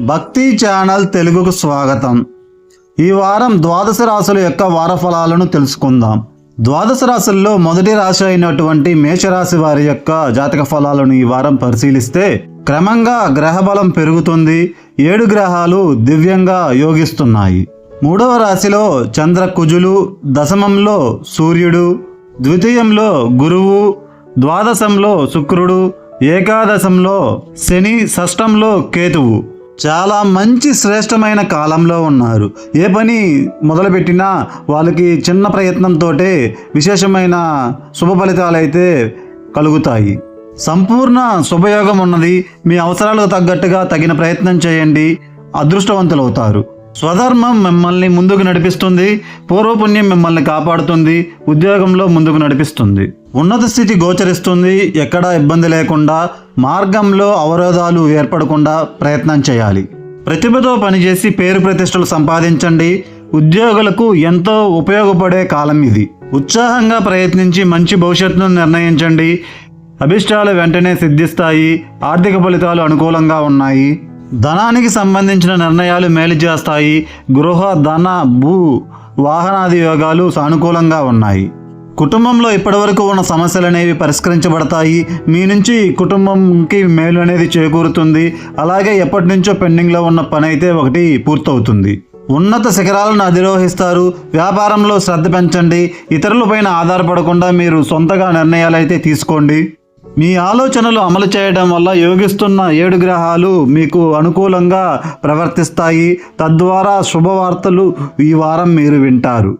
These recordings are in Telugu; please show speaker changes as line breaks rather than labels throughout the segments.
భక్తి ఛానల్ తెలుగుకు స్వాగతం. ఈ వారం ద్వాదశ రాశుల యొక్క వార ఫలాలను తెలుసుకుందాం. ద్వాదశ రాశుల్లో మొదటి రాశి అయినటువంటి మేషరాశి వారి యొక్క జాతక ఫలాలను ఈ వారం పరిశీలిస్తే క్రమంగా గ్రహబలం పెరుగుతుంది. ఏడు గ్రహాలు దివ్యంగా యోగిస్తున్నాయి. మూడవ రాశిలో చంద్ర కుజులు దశమంలో సూర్యుడు ద్వితీయంలో గురువు ద్వాదశంలో శుక్రుడు ఏకాదశంలో శని షష్టంలో కేతువు. చాలా మంచి శ్రేష్టమైన కాలంలో ఉన్నారు. ఏ పని మొదలుపెట్టినా వాళ్ళకి చిన్న ప్రయత్నంతో విశేషమైన శుభ ఫలితాలు అయితే కలుగుతాయి. సంపూర్ణ శుభయోగం ఉన్నది. మీ అవసరాలకు తగ్గట్టుగా తగిన ప్రయత్నం చేయండి. అదృష్టవంతులవుతారు. స్వధర్మం మిమ్మల్ని ముందుకు నడిపిస్తుంది పూర్వపుణ్యం మిమ్మల్ని కాపాడుతుంది ఉద్యోగంలో ముందుకు నడిపిస్తుంది. ఉన్నత స్థితి గోచరిస్తుంది ఎక్కడా ఇబ్బంది లేకుండా మార్గంలో అవరోధాలు ఏర్పడకుండా ప్రయత్నం చేయాలి. ప్రతిభతో పనిచేసి పేరు ప్రతిష్టలు సంపాదించండి ఉద్యోగులకు ఎంతో ఉపయోగపడే కాలం ఇది. ఉత్సాహంగా ప్రయత్నించి మంచి భవిష్యత్తును నిర్ణయించండి. అభిష్టాలు వెంటనే సిద్ధిస్తాయి ఆర్థిక ఫలితాలు అనుకూలంగా ఉన్నాయి. ధనానికి సంబంధించిన నిర్ణయాలు మేలు చేస్తాయి. గృహ ధన భూ వాహనాది యోగాలు సానుకూలంగా ఉన్నాయి. కుటుంబంలో ఇప్పటివరకు ఉన్న సమస్యలు అనేవి పరిష్కరించబడతాయి. మీ నుంచి కుటుంబంకి మేలు అనేది చేకూరుతుంది. అలాగే ఎప్పటి నుంచో పెండింగ్లో ఉన్న పని అయితే ఒకటి పూర్తవుతుంది. ఉన్నత శిఖరాలను అధిరోహిస్తారు. వ్యాపారంలో శ్రద్ధ పెంచండి. ఇతరులపైన ఆధారపడకుండా మీరు సొంతగా నిర్ణయాలు అయితే తీసుకోండి. మీ ఆలోచనలు అమలు చేయడం వల్ల యోగిస్తున్న ఏడు గ్రహాలు మీకు అనుకూలంగా ప్రవర్తిస్తాయి. తద్వారా శుభవార్తలు ఈ వారం మీరు వింటారు.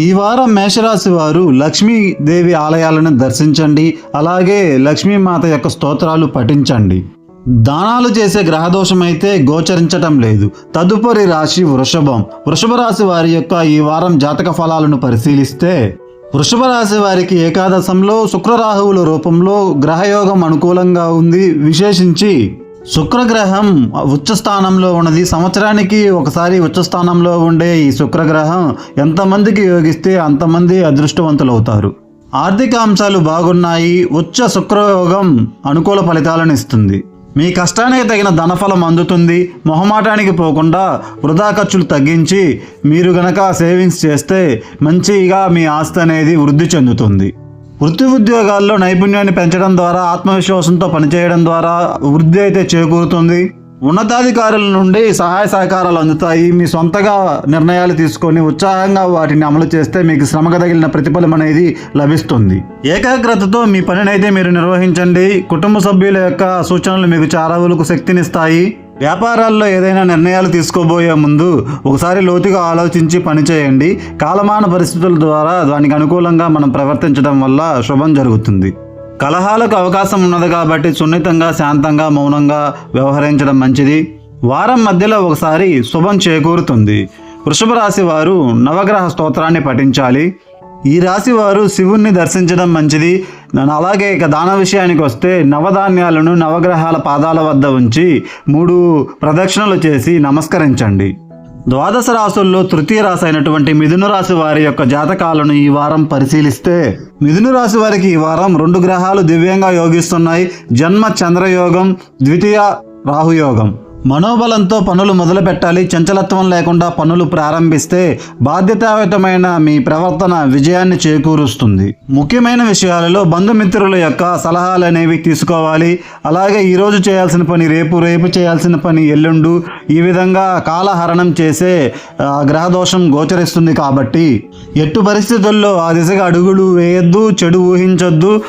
ఈ వారం మేషరాశి వారు లక్ష్మీదేవి ఆలయాలను దర్శించండి. అలాగే లక్ష్మీమాత యొక్క స్తోత్రాలు పఠించండి. దానాలు చేసే గ్రహదోషం అయితే గోచరించటం లేదు. తదుపరి రాశి వృషభం. వృషభ రాశి వారి యొక్క ఈ వారం జాతక ఫలాలను పరిశీలిస్తే వృషభ రాశి వారికి ఏకాదశంలో శుక్రరాహువుల రూపంలో గ్రహయోగం అనుకూలంగా ఉంది. విశేషించి శుక్రగ్రహం ఉచ్చస్థానంలో ఉన్నది. సంవత్సరానికి ఒకసారి ఉచ్చస్థానంలో ఉండే ఈ శుక్రగ్రహం ఎంతమందికి యోగిస్తే అంతమంది అదృష్టవంతులవుతారు. ఆర్థిక అంశాలు బాగున్నాయి. ఉచ్చ శుక్రయోగం అనుకూల ఫలితాలను ఇస్తుంది. మీ కష్టానికి తగిన ధనఫలం అందుతుంది మొహమాటానికి పోకుండా వృధా ఖర్చులు తగ్గించి మీరు గనక సేవింగ్స్ చేస్తే మంచిగా మీ ఆస్తి అనేది వృద్ధి చెందుతుంది. వృత్తి ఉద్యోగాల్లో నైపుణ్యాన్ని పెంచడం ద్వారా ఆత్మవిశ్వాసంతో పనిచేయడం ద్వారా వృద్ధి అయితే చేకూరుతుంది. ఉన్నతాధికారుల నుండి సహాయ సహకారాలు అందుతాయి. మీ సొంతగా నిర్ణయాలు తీసుకొని ఉత్సాహంగా వాటిని అమలు చేస్తే మీకు శ్రమకు తగిలిన ప్రతిఫలం అనేది లభిస్తుంది. ఏకాగ్రతతో మీ పనినైతే మీరు నిర్వహించండి. కుటుంబ సభ్యుల యొక్క సూచనలు మీకు చాలా వరకు శక్తినిస్తాయి. వ్యాపారాల్లో ఏదైనా నిర్ణయాలు తీసుకోబోయే ముందు ఒకసారి లోతుగా ఆలోచించి పనిచేయండి కాలమాన పరిస్థితుల ద్వారా దానికి అనుకూలంగా మనం ప్రవర్తించడం వల్ల శుభం జరుగుతుంది. కలహాలకు అవకాశం ఉన్నది కాబట్టి సున్నితంగా శాంతంగా మౌనంగా వ్యవహరించడం మంచిది. వారం మధ్యలో ఒకసారి శుభం చేకూరుతుంది. వృషభ రాశి వారు నవగ్రహ స్తోత్రాన్ని పఠించాలి. ఈ రాశి వారు శివుణ్ణి దర్శించడం మంచిది. నన్ను అలాగే ఇక దాన విషయానికి వస్తే నవధాన్యాలను నవగ్రహాల పాదాల వద్ద ఉంచి మూడు ప్రదక్షిణలు చేసి నమస్కరించండి. ద్వాదశ రాశుల్లో తృతీయ రాశి అయినటువంటి మిథున రాశి వారి యొక్క జాతకాలను ఈ వారం పరిశీలిస్తే మిథున రాశి వారికి ఈ వారం రెండు గ్రహాలు దివ్యంగా యోగిస్తున్నాయి. జన్మ చంద్రయోగం ద్వితీయ రాహుయోగం. మనోబలంతో పనులు మొదలు పెట్టాలి చంచలత్వం లేకుండా పనులు ప్రారంభిస్తే బాధ్యతాయుతమైన మీ ప్రవర్తన విజయాన్ని చేకూరుస్తుంది. ముఖ్యమైన విషయాలలో బంధుమిత్రుల యొక్క సలహాలు అనేవి తీసుకోవాలి. అలాగే ఈరోజు చేయాల్సిన పని రేపు రేపు చేయాల్సిన పని ఎల్లుండు. ఈ విధంగా కాలహరణం చేసే గ్రహదోషం గోచరిస్తుంది కాబట్టి ఎట్టు పరిస్థితుల్లో ఆ దిశగా అడుగులు వేయొద్దు చెడు ఊహించొద్దు.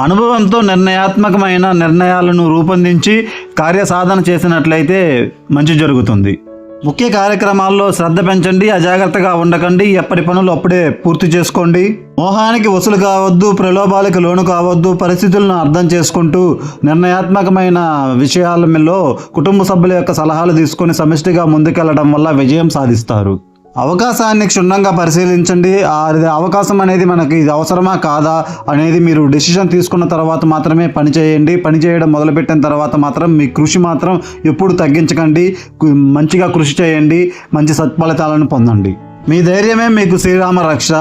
అనుభవంతో నిర్ణయాత్మకమైన నిర్ణయాలను రూపొందించి కార్యసాధన చేసినట్లయితే మంచి జరుగుతుంది. ముఖ్య కార్యక్రమాల్లో శ్రద్ధ పెంచండి అజాగ్రత్తగా ఉండకండి ఎప్పటి పనులు అప్పుడే పూర్తి చేసుకోండి. మోహానికి వసూలు కావద్దు ప్రలోభాలకు లోను కావద్దు పరిస్థితులను అర్థం చేసుకుంటూ నిర్ణయాత్మకమైన విషయాలలో కుటుంబ సభ్యుల యొక్క సలహాలు తీసుకొని సమిష్టిగా ముందుకెళ్ళడం వల్ల విజయం సాధిస్తారు. అవకాశాన్ని క్షుణ్ణంగా పరిశీలించండి. అవకాశం అనేది మనకి ఇది అవసరమా కాదా అనేది మీరు డెసిషన్ తీసుకున్న తర్వాత మాత్రమే పని చేయండి. పని చేయడం మొదలుపెట్టిన తర్వాత మాత్రం మీ కృషి మాత్రం ఎప్పుడు తగ్గించకండి. మంచిగా కృషి చేయండి. మంచి సత్ఫలితాలను పొందండి. మీ ధైర్యమే మీకు శ్రీరామ రక్ష.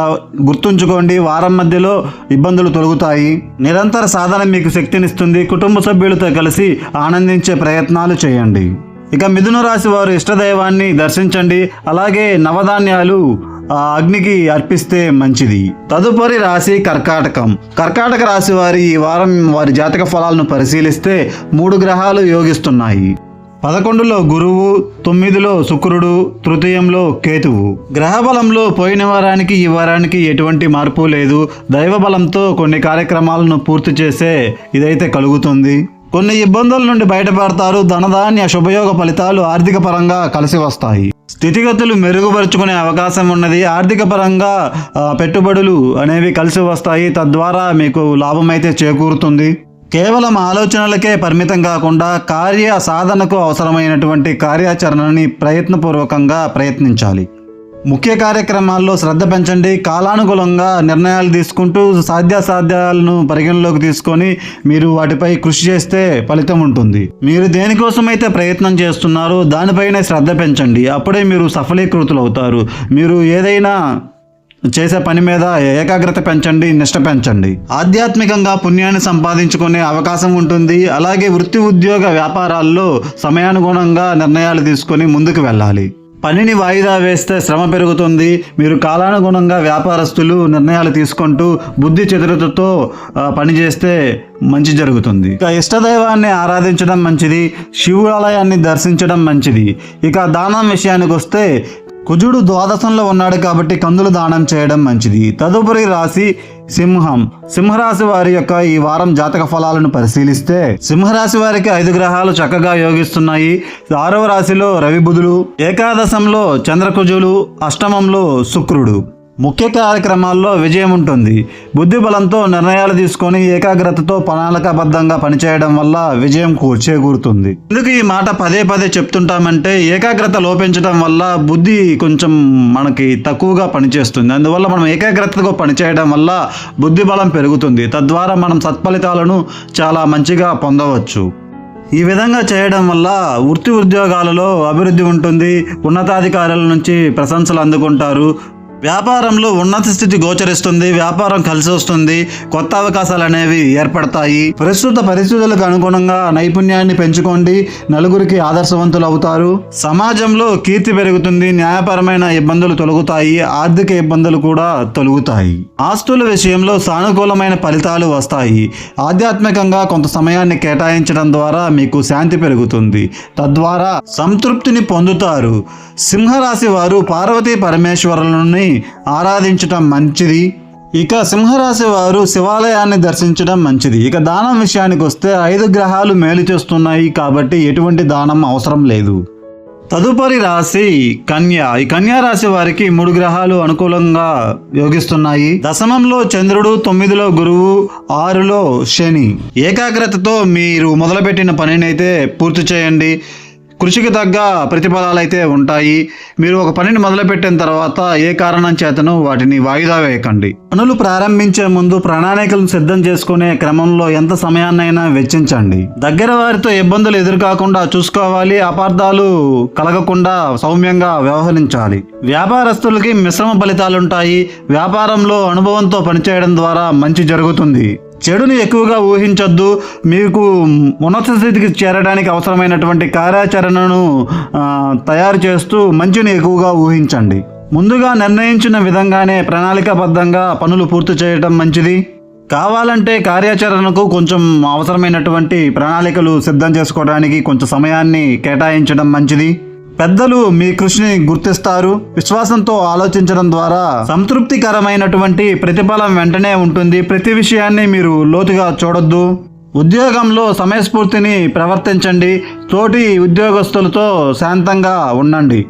గుర్తుంచుకోండి వారం మధ్యలో ఇబ్బందులు తొలగుతాయి. నిరంతర సాధన మీకు శక్తినిస్తుంది. కుటుంబ సభ్యులతో కలిసి ఆనందించే ప్రయత్నాలు చేయండి. ఇక మిథున రాశి వారు ఇష్టదైవాన్ని దర్శించండి. అలాగే నవధాన్యాలు అగ్నికి అర్పిస్తే మంచిది. తదుపరి రాశి కర్కాటకం. కర్కాటక రాశి వారి ఈ వారం వారి జాతక ఫలాలను పరిశీలిస్తే మూడు గ్రహాలు యోగిస్తున్నాయి. పదకొండులో గురువు తొమ్మిదిలో శుక్రుడు తృతీయంలో కేతువు. గ్రహబలంలో పోయిన వారానికి ఈ వారానికి ఎటువంటి మార్పు లేదు. దైవబలంతో కొన్ని కార్యక్రమాలను పూర్తి చేసే ఇదైతే కలుగుతుంది. కొన్ని ఇబ్బందుల నుండి బయటపడతారు ధనధాన్య శుభయోగ ఫలితాలు ఆర్థిక పరంగా కలిసి వస్తాయి. స్థితిగతులు మెరుగుపరుచుకునే అవకాశం ఉన్నది. ఆర్థిక పరంగా పెట్టుబడులు అనేవి కలిసి వస్తాయి. తద్వారా మీకు లాభం అయితే చేకూరుతుంది. కేవలం ఆలోచనలకే పరిమితం కాకుండా కార్య సాధనకు అవసరమైనటువంటి కార్యాచరణని ప్రయత్నపూర్వకంగా ప్రయత్నించాలి. ముఖ్య కార్యక్రమాల్లో శ్రద్ధ పెంచండి. కాలానుగుణంగా నిర్ణయాలు తీసుకుంటూ సాధ్యాసాధ్యాలను పరిగణలోకి తీసుకొని మీరు వాటిపై కృషి చేస్తే ఫలితం ఉంటుంది. మీరు దేనికోసమైతే ప్రయత్నం చేస్తున్నారో దానిపైనే శ్రద్ధ పెంచండి. అప్పుడే మీరు సఫలీకృతులు అవుతారు మీరు ఏదైనా చేసే పని మీద ఏకాగ్రత పెంచండి నిష్ట పెంచండి. ఆధ్యాత్మికంగా పుణ్యాన్ని సంపాదించుకునే అవకాశం ఉంటుంది. అలాగే వృత్తి ఉద్యోగ వ్యాపారాల్లో సమయానుగుణంగా నిర్ణయాలు తీసుకొని ముందుకు వెళ్ళాలి. పనిని వాయిదా వేస్తే శ్రమ పెరుగుతుంది. మీరు కాలానుగుణంగా వ్యాపారస్తులు నిర్ణయాలు తీసుకుంటూ బుద్ధి చతురతతో పనిచేస్తే మంచి జరుగుతుంది. ఇక ఇష్టదైవాన్ని ఆరాధించడం మంచిది. శివాలయాన్ని దర్శించడం మంచిది. ఇక దానం విషయానికి వస్తే కుజుడు ద్వాదశంలో ఉన్నాడు కాబట్టి కందులు దానం చేయడం మంచిది. తదుపరి రాశి సింహం. సింహరాశి వారి యొక్క ఈ వారం జాతక ఫలాలను పరిశీలిస్తే సింహరాశి వారికి ఐదు గ్రహాలు చక్కగా యోగిస్తున్నాయి. ఆరవ రాశిలో రవి బుధుడు ఏకాదశంలో చంద్రకుజులు అష్టమంలో శుక్రుడు. ముఖ్య కార్యక్రమాల్లో విజయం ఉంటుంది. బుద్ధి బలంతో నిర్ణయాలు తీసుకొని ఏకాగ్రతతో ప్రణాళికాబద్ధంగా పనిచేయడం వల్ల విజయం చేకూరుతుంది. ఎందుకు ఈ మాట పదే పదే చెప్తుంటామంటే ఏకాగ్రత లోపించడం వల్ల బుద్ధి కొంచెం మనకి తక్కువగా పనిచేస్తుంది. అందువల్ల మనం ఏకాగ్రతగా పనిచేయడం వల్ల బుద్ధి బలం పెరుగుతుంది. తద్వారా మనం సత్ఫలితాలను చాలా మంచిగా పొందవచ్చు. ఈ విధంగా చేయడం వల్ల వృత్తి ఉద్యోగాలలో అభివృద్ధి ఉంటుంది. ఉన్నతాధికారుల నుంచి ప్రశంసలు అందుకుంటారు. వ్యాపారంలో ఉన్నత స్థితి గోచరిస్తుంది వ్యాపారం కలిసి వస్తుంది కొత్త అవకాశాలు అనేవి ఏర్పడతాయి. ప్రస్తుత పరిస్థితులకు అనుగుణంగా నైపుణ్యాన్ని పెంచుకోండి నలుగురికి ఆదర్శవంతులు అవుతారు. సమాజంలో కీర్తి పెరుగుతుంది న్యాయపరమైన ఇబ్బందులు తొలగుతాయి ఆర్థిక ఇబ్బందులు కూడా తొలగుతాయి. ఆస్తుల విషయంలో సానుకూలమైన ఫలితాలు వస్తాయి. ఆధ్యాత్మికంగా కొంత సమయాన్ని కేటాయించడం ద్వారా మీకు శాంతి పెరుగుతుంది. తద్వారా సంతృప్తిని పొందుతారు. సింహరాశి వారు పార్వతీ పరమేశ్వరులని ఆరాధించటం మంచిది. ఇక సింహరాశి వారు శివాలయాన్ని దర్శించడం మంచిది. ఇక దానం విషయానికి వస్తే ఐదు గ్రహాలు మేలు చేస్తున్నాయి కాబట్టి ఎటువంటి దానం అవసరం లేదు. తదుపరి రాశి కన్య. ఈ కన్యా రాశి వారికి మూడు గ్రహాలు అనుకూలంగా యోగిస్తున్నాయి. దశమంలో చంద్రుడు తొమ్మిదిలో గురువు ఆరులో శని. ఏకాగ్రతతో మీరు మొదలుపెట్టిన పనినైతే పూర్తి చేయండి. కృషికి తగ్గ ప్రతిఫలాలు అయితే ఉంటాయి. మీరు ఒక పనిని మొదలుపెట్టిన తర్వాత ఏ కారణం చేతను వాటిని వాయిదా వేయకండి. పనులు ప్రారంభించే ముందు ప్రణాళికలను సిద్ధం చేసుకునే క్రమంలో ఎంత సమయాన్నైనా వెచ్చించండి. దగ్గర వారితో ఇబ్బందులు ఎదురుకాకుండా చూసుకోవాలి. అపార్థాలు కలగకుండా సౌమ్యంగా వ్యవహరించాలి. వ్యాపారస్తులకి మిశ్రమ ఫలితాలుంటాయి. వ్యాపారంలో అనుభవంతో పనిచేయడం ద్వారా మంచి జరుగుతుంది. చెడుని ఎక్కువగా ఊహించొద్దు. మీకు ఉన్నత స్థితికి చేరడానికి అవసరమైనటువంటి కార్యాచరణను తయారు చేస్తూ మంచిని ఎక్కువగా ఊహించండి. ముందుగా నిర్ణయించిన విధంగానే ప్రణాళికాబద్ధంగా పనులు పూర్తి చేయడం మంచిది. కావాలంటే కార్యాచరణకు కొంచెం అవసరమైనటువంటి ప్రణాళికలు సిద్ధం చేసుకోవడానికి కొంచెం సమయాన్ని కేటాయించడం మంచిది. పెద్దలు మీ కృషిని గుర్తిస్తారు. విశ్వాసంతో ఆలోచించడం ద్వారా సంతృప్తికరమైనటువంటి ప్రతిఫలం వెంటనే ఉంటుంది. ప్రతి విషయాన్ని మీరు లోతుగా చూడొద్దు. ఉద్యోగంలో సమయస్ఫూర్తిని ప్రవర్తించండి. తోటి ఉద్యోగస్తులతో శాంతంగా ఉండండి.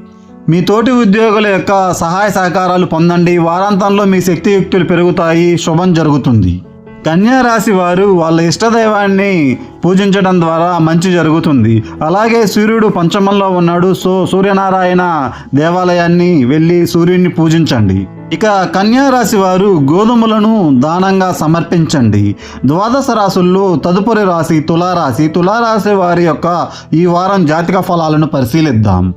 మీ తోటి ఉద్యోగుల యొక్క సహాయ సహకారాలు పొందండి. వారాంతంలో మీ శక్తియుక్తులు పెరుగుతాయి. శుభం జరుగుతుంది. కన్యా రాశి వారు వాళ్ళ ఇష్టదైవాన్ని పూజించడం ద్వారా మంచి జరుగుతుంది. అలాగే సూర్యుడు పంచమంలో ఉన్నాడు. సో సూర్యనారాయణ దేవాలయాన్ని వెళ్ళి సూర్యుడిని పూజించండి. ఇక కన్యా రాశి వారు గోధుమలను దానంగా సమర్పించండి. ద్వాదశ రాశుల్లో తదుపరి రాశి తులారాశి. తులారాశి వారి యొక్క ఈ వారం జాతక ఫలాలను పరిశీలిద్దాం.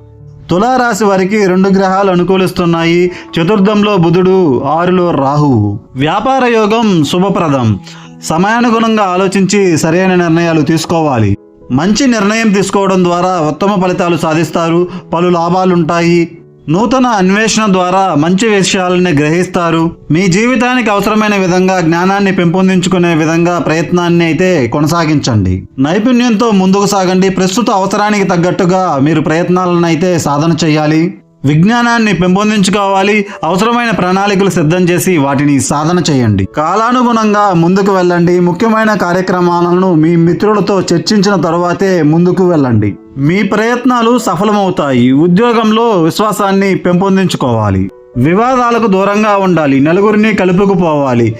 తులారాశి వారికి రెండు గ్రహాలు అనుకూలిస్తున్నాయి. చతుర్థంలో బుధుడు ఆరులో రాహువు వ్యాపార యోగం శుభప్రదం. సమయానుగుణంగా ఆలోచించి సరైన నిర్ణయాలు తీసుకోవాలి. మంచి నిర్ణయం తీసుకోవడం ద్వారా ఉత్తమ ఫలితాలు సాధిస్తారు. పలు లాభాలుంటాయి. నూతన అన్వేషణ ద్వారా మంచి విషయాలని గ్రహిస్తారు. మీ జీవితానికి అవసరమైన విధంగా జ్ఞానాన్ని పెంపొందించుకునే విధంగా ప్రయత్నాన్ని అయితే కొనసాగించండి. నైపుణ్యంతో ముందుకు సాగండి. ప్రస్తుత అవసరానికి తగ్గట్టుగా మీరు ప్రయత్నాలను అయితే సాధన చేయాలి. విజ్ఞానాన్ని పెంపొందించుకోవాలి. అవసరమైన ప్రణాళికలు సిద్ధం చేసి వాటిని సాధన చేయండి. కాలానుగుణంగా ముందుకు వెళ్ళండి. ముఖ్యమైన కార్యక్రమాలను మీ మిత్రులతో చర్చించిన తరువాతే ముందుకు వెళ్ళండి. మీ ప్రయత్నాలు సఫలమవుతాయి. ఉద్యోగంలో విశ్వాసాన్ని పెంపొందించుకోవాలి. వివాదాలకు దూరంగా ఉండాలి. నలుగురిని కలుపుకుపోవాలి.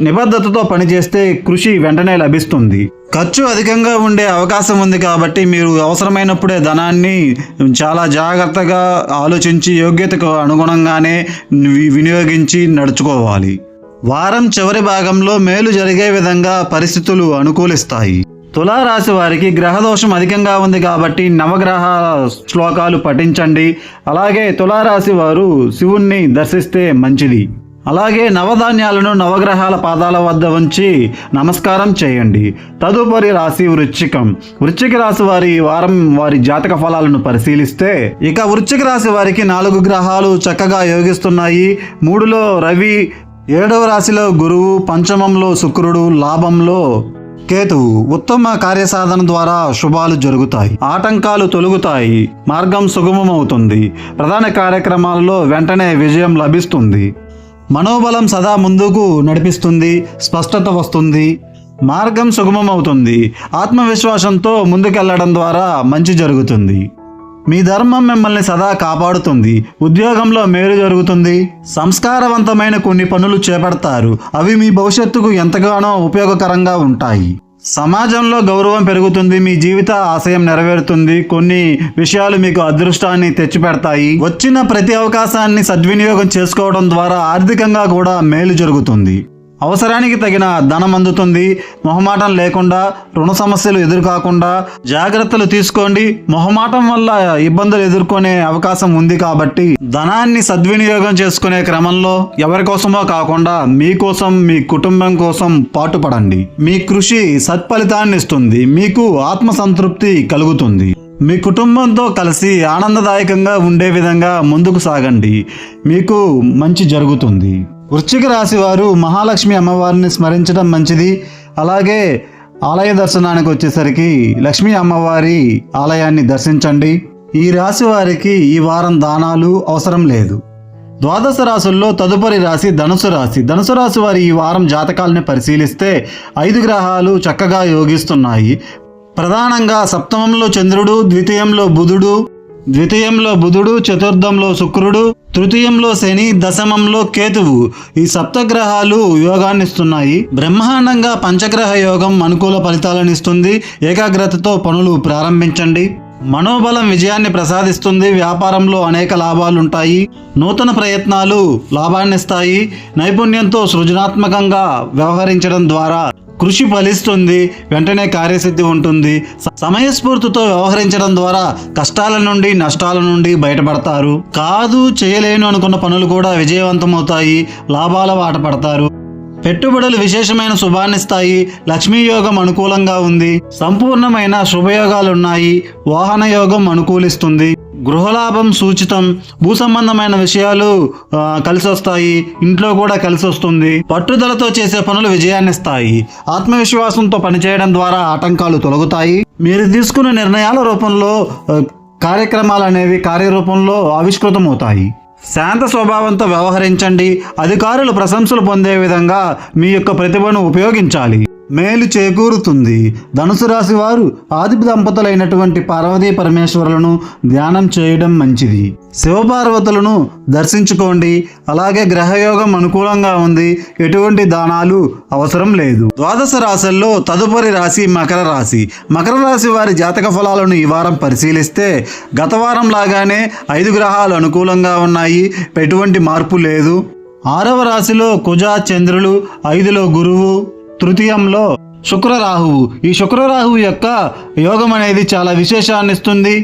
నిబద్ధతతో పనిచేస్తే కృషి వెంటనే లభిస్తుంది. ఖర్చు అధికంగా ఉండే అవకాశం ఉంది కాబట్టి మీరు అవసరమైనప్పుడే ధనాన్ని చాలా జాగ్రత్తగా ఆలోచించి యోగ్యతకు అనుగుణంగానే వినియోగించి నడుచుకోవాలి. వారం చివరి భాగంలో మేలు జరిగే విధంగా పరిస్థితులు అనుకూలిస్తాయి. తులారాశి వారికి గ్రహదోషం అధికంగా ఉంది కాబట్టి నవగ్రహ శ్లోకాలు పఠించండి. అలాగే తులారాశి వారు శివుణ్ణి దర్శిస్తే మంచిది. అలాగే నవధాన్యాలను నవగ్రహాల పాదాల వద్ద ఉంచి నమస్కారం చేయండి. తదుపరి రాశి వృశ్చికం వృశ్చిక రాశి వారి వారం వారి జాతక ఫలాలను పరిశీలిస్తే ఇక వృశ్చిక రాశి వారికి నాలుగు గ్రహాలు చక్కగా యోగిస్తున్నాయి. మూడులో రవి ఏడవ రాశిలో గురువు పంచమంలో శుక్రుడు లాభంలో కేతువు ఉత్తమ కార్యసాధన ద్వారా శుభాలు జరుగుతాయి ఆటంకాలు తొలుగుతాయి మార్గం సుగమమవుతుంది. ప్రధాన కార్యక్రమాలలో వెంటనే విజయం లభిస్తుంది. మనోబలం సదా ముందుకు నడిపిస్తుంది స్పష్టత వస్తుంది మార్గం సుగమమవుతుంది. ఆత్మవిశ్వాసంతో ముందుకెళ్ళడం ద్వారా మంచి జరుగుతుంది. మీ ధర్మం మిమ్మల్ని సదా కాపాడుతుంది. ఉద్యోగంలో మేలు జరుగుతుంది. సంస్కారవంతమైన కొన్ని పనులు చేపడతారు. అవి మీ భవిష్యత్తుకు ఎంతగానో ఉపయోగకరంగా ఉంటాయి. సమాజంలో గౌరవం పెరుగుతుంది. మీ జీవిత ఆశయం నెరవేరుతుంది. కొన్ని విషయాలు మీకు అదృష్టాన్ని తెచ్చిపెడతాయి. వచ్చిన ప్రతి అవకాశాన్ని సద్వినియోగం చేసుకోవడం ద్వారా ఆర్థికంగా కూడా మేలు జరుగుతుంది. అవసరానికి తగిన ధనం అందుతుంది. మొహమాటం లేకుండా రుణ సమస్యలు ఎదురుకాకుండా జాగ్రత్తలు తీసుకోండి. మొహమాటం వల్ల ఇబ్బందులు ఎదుర్కొనే అవకాశం ఉంది కాబట్టి ధనాన్ని సద్వినియోగం చేసుకునే క్రమంలో ఎవరి కోసమో కాకుండా మీకోసం మీ కుటుంబం కోసం పాటుపడండి. మీ కృషి సత్ఫలితాన్ని ఇస్తుంది. మీకు ఆత్మసంతృప్తి కలుగుతుంది. మీ కుటుంబంతో కలిసి ఆనందదాయకంగా ఉండే విధంగా ముందుకు సాగండి. మీకు మంచి జరుగుతుంది. వృశ్చిక రాశి వారు మహాలక్ష్మి అమ్మవారిని స్మరించడం మంచిది. అలాగే ఆలయ దర్శనానికి వచ్చేసరికి లక్ష్మీ అమ్మవారి ఆలయాన్ని దర్శించండి. ఈ రాశి వారికి ఈ వారం దానాలు అవసరం లేదు. ద్వాదశ రాశుల్లో తదుపరి రాశి ధనుసు రాశి. ధనుసు రాశి వారి ఈ వారం జాతకాలని పరిశీలిస్తే ఐదు గ్రహాలు చక్కగా యోగిస్తున్నాయి. ప్రధానంగా సప్తమంలో చంద్రుడు ద్వితీయంలో బుధుడు ద్వితీయంలో బుధుడు చతుర్థంలో శుక్రుడు తృతీయంలో శని దశమంలో కేతువు. ఈ సప్తగ్రహాలు యోగాన్నిస్తున్నాయి. బ్రహ్మాండంగా పంచగ్రహ యోగం అనుకూల ఫలితాలను ఇస్తుంది. ఏకాగ్రతతో పనులు ప్రారంభించండి. మనోబలం విజయాన్ని ప్రసాదిస్తుంది. వ్యాపారంలో అనేక లాభాలుంటాయి. నూతన ప్రయత్నాలు లాభాన్నిస్తాయి. నైపుణ్యంతో సృజనాత్మకంగా వ్యవహరించడం ద్వారా కృషి ఫలిస్తుంది. వెంటనే కార్యసిద్ధి ఉంటుంది. సమయస్ఫూర్తితో వ్యవహరించడం ద్వారా కష్టాల నుండి నష్టాల నుండి బయటపడతారు. కాదు చేయలేను అనుకున్న పనులు కూడా విజయవంతమవుతాయి. లాభాల బాట పడతారు. పెట్టుబడులు విశేషమైన శుభాన్నిస్తాయి. లక్ష్మీ యోగం అనుకూలంగా ఉంది. సంపూర్ణమైన శుభయోగాలున్నాయి. వాహన యోగం అనుకూలిస్తుంది. గృహలాభం సూచితం. భూ సంబంధమైన విషయాలు కలిసి వస్తాయి ఇంట్లో కూడా కలిసి వస్తుంది పట్టుదలతో చేసే పనులు విజయాన్నిస్తాయి. ఆత్మవిశ్వాసంతో పనిచేయడం ద్వారా ఆటంకాలు తొలగుతాయి. మీరు తీసుకున్న నిర్ణయాల రూపంలో కార్యక్రమాలు అనేవి కార్యరూపంలో ఆవిష్కృతమవుతాయి. శాంత స్వభావంతో వ్యవహరించండి. అధికారులు ప్రశంసలు పొందే విధంగా మీ యొక్క ప్రతిభను ఉపయోగించాలి. మేలు చేకూరుతుంది. ధనుసు రాశి వారు ఆది దంపతులైనటువంటి పార్వతీ పరమేశ్వరులను ధ్యానం చేయడం మంచిది. శివపార్వతులను దర్శించుకోండి. అలాగే గ్రహయోగం అనుకూలంగా ఉంది. ఎటువంటి దానాలు అవసరం లేదు. ద్వాదశ రాశుల్లో తదుపరి రాశి మకర రాశి. మకర రాశి వారి జాతక ఫలాలను ఈ వారం పరిశీలిస్తే గత వారం లాగానే ఐదు గ్రహాలు అనుకూలంగా ఉన్నాయి. ఎటువంటి మార్పు లేదు. ఆరవ రాశిలో కుజ చంద్రులు ఐదులో గురువు తృతీయంలో శుక్రరాహువు. ఈ శుక్రరాహువు యొక్క యోగం అనేది చాలా విశేషాన్ని ఇస్తుంది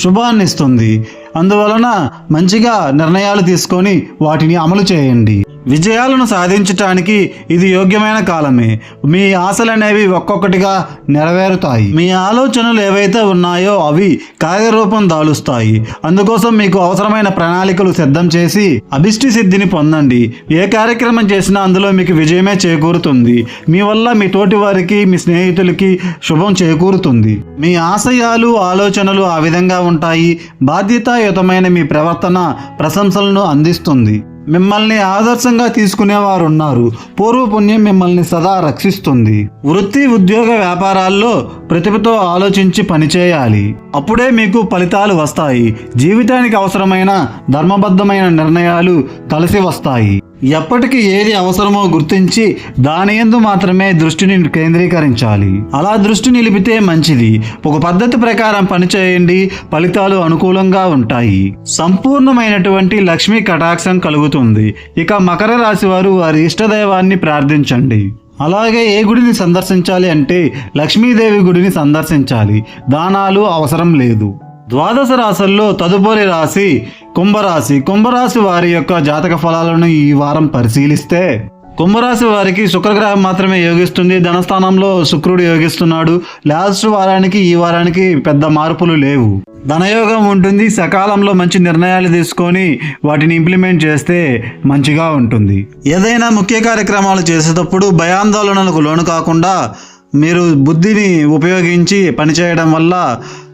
శుభాన్ని ఇస్తుంది అందువలన మంచిగా నిర్ణయాలు తీసుకొని వాటిని అమలు చేయండి. విజయాలను సాధించటానికి ఇది యోగ్యమైన కాలమే. మీ ఆశలు అనేవి ఒక్కొక్కటిగా నెరవేరుతాయి. మీ ఆలోచనలు ఏవైతే ఉన్నాయో అవి కార్యరూపం దాలుస్తాయి. అందుకోసం మీకు అవసరమైన ప్రణాళికలు సిద్ధం చేసి అభిష్టి సిద్ధిని పొందండి. ఏ కార్యక్రమం చేసినా అందులో మీకు విజయమే చేకూరుతుంది. మీ వల్ల మీ తోటి వారికి మీ స్నేహితులకి శుభం చేకూరుతుంది. మీ ఆశయాలు ఆలోచనలు ఆ విధంగా ఉంటాయి. బాధ్యతాయుతమైన మీ ప్రవర్తన ప్రశంసలను అందిస్తుంది. మిమ్మల్ని ఆదర్శంగా తీసుకునేవారు ఉన్నారు. పూర్వపుణ్యం మిమ్మల్ని సదా రక్షిస్తుంది. వృత్తి ఉద్యోగ వ్యాపారాల్లో ప్రతిభతో ఆలోచించి పనిచేయాలి. అప్పుడే మీకు ఫలితాలు వస్తాయి. జీవితానికి అవసరమైన ధర్మబద్ధమైన నిర్ణయాలు కలిసి వస్తాయి. ఎప్పటికీ ఏది అవసరమో గుర్తించి దాని ఎందు మాత్రమే దృష్టిని కేంద్రీకరించాలి. అలా దృష్టి నిలిపితే మంచిది. ఒక పద్ధతి ప్రకారం పనిచేయండి ఫలితాలు అనుకూలంగా ఉంటాయి. సంపూర్ణమైనటువంటి లక్ష్మీ కటాక్షం కలుగుతుంది. ఇక మకర రాశి వారు వారి ఇష్టదైవాన్ని ప్రార్థించండి. అలాగే ఏ గుడిని సందర్శించాలి అంటే లక్ష్మీదేవి గుడిని సందర్శించాలి. దానాలు అవసరం లేదు. ద్వాదశ రాశుల్లో తదుపరి రాశి కుంభరాశి. కుంభరాశి వారి యొక్క జాతక ఫలాలను ఈ వారం పరిశీలిస్తే కుంభరాశి వారికి శుక్రగ్రహం మాత్రమే యోగిస్తుంది. ధనస్థానంలో శుక్రుడు యోగిస్తున్నాడు. లాస్ట్ వారానికి ఈ వారానికి పెద్ద మార్పులు లేవు. ధనయోగం ఉంటుంది. సకాలంలో మంచి నిర్ణయాలు తీసుకొని వాటిని ఇంప్లిమెంట్ చేస్తే మంచిగా ఉంటుంది. ఏదైనా ముఖ్య కార్యక్రమాలు చేసేటప్పుడు భయాందోళనలకు లోను కాకుండా మీరు బుద్ధిని ఉపయోగించి పనిచేయడం వల్ల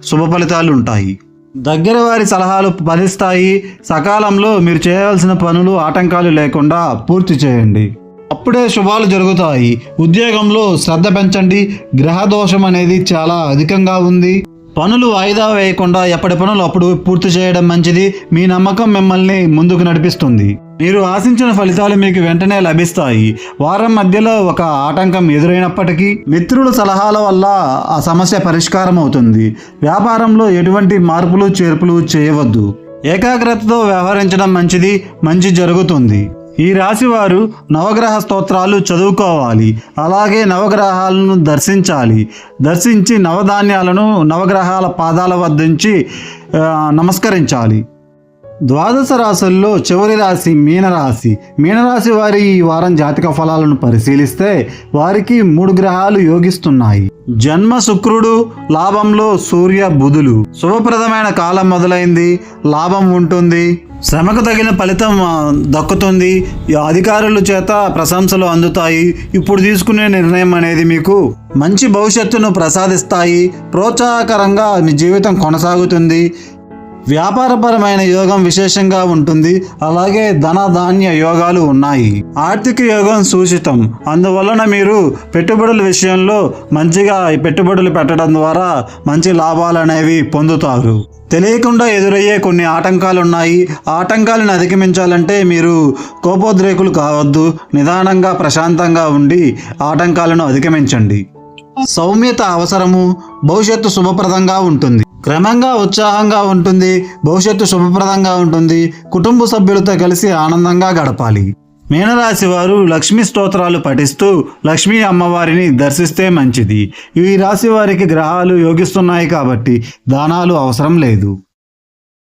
శుభ ఫలితాలు ఉంటాయి. దగ్గర వారి సలహాలు ఫలిస్తాయి. సకాలంలో మీరు చేయవలసిన పనులు ఆటంకాలు లేకుండా పూర్తి చేయండి. అప్పుడే శుభాలు జరుగుతాయి. ఉద్యోగంలో శ్రద్ధ పెంచండి. గ్రహ దోషం అనేది చాలా అధికంగా ఉంది. పనులు వాయిదా వేయకుండా ఎప్పటి పనులు అప్పుడు పూర్తి చేయడం మంచిది. మీ నమ్మకం మిమ్మల్ని ముందుకు నడిపిస్తుంది. మీరు ఆశించిన ఫలితాలు మీకు వెంటనే లభిస్తాయి. వారం మధ్యలో ఒక ఆటంకం ఎదురైనప్పటికీ మిత్రుల సలహాల వల్ల ఆ సమస్య పరిష్కారం అవుతుంది వ్యాపారంలో ఎటువంటి మార్పులు చేర్పులు చేయవద్దు. ఏకాగ్రతతో వ్యవహరించడం మంచిది మంచి జరుగుతుంది. ఈ రాశి వారు నవగ్రహ స్తోత్రాలు చదువుకోవాలి. అలాగే నవగ్రహాలను దర్శించాలి. దర్శించి నవధాన్యాలను నవగ్రహాల పాదాల వద్దించి నమస్కరించాలి. ద్వాదశ రాశుల్లో చివరి రాశి మీనరాశి. మీనరాశి వారి ఈ వారం జాతక ఫలాలను పరిశీలిస్తే వారికి మూడు గ్రహాలు యోగిస్తున్నాయి. జన్మ శుక్రుడు లాభంలో సూర్య బుధులు. శుభప్రదమైన కాలం మొదలైంది లాభం ఉంటుంది శ్రమకు తగిన ఫలితం దక్కుతుంది అధికారుల చేత ప్రశంసలు అందుతాయి. ఇప్పుడు తీసుకునే నిర్ణయం అనేది మీకు మంచి భవిష్యత్తును ప్రసాదిస్తాయి. ప్రోత్సాహకరంగా మీ జీవితం కొనసాగుతుంది. వ్యాపారపరమైన యోగం విశేషంగా ఉంటుంది. అలాగే ధన ధాన్య యోగాలు ఉన్నాయి. ఆర్థిక యోగం సూచితం. అందువలన మీరు పెట్టుబడుల విషయంలో మంచిగా పెట్టుబడులు పెట్టడం ద్వారా మంచి లాభాలు అనేవి పొందుతారు. తెలియకుండా ఎదురయ్యే కొన్ని ఆటంకాలు ఉన్నాయి ఆటంకాలను అధిగమించాలంటే మీరు కోపోద్రేకులు కావద్దు. నిదానంగా ప్రశాంతంగా ఉండి ఆటంకాలను అధిగమించండి. సౌమ్యత అవసరము. భవిష్యత్తు శుభప్రదంగా ఉంటుంది. క్రమంగా ఉత్సాహంగా ఉంటుంది భవిష్యత్తు శుభప్రదంగా ఉంటుంది కుటుంబ సభ్యులతో కలిసి ఆనందంగా గడపాలి. మీనరాశి వారు లక్ష్మీ స్తోత్రాలు పఠిస్తూ లక్ష్మీ అమ్మవారిని దర్శిస్తే మంచిది. ఈ రాశి వారికి గ్రహాలు యోగిస్తున్నాయి కాబట్టి దానాలు అవసరం లేదు.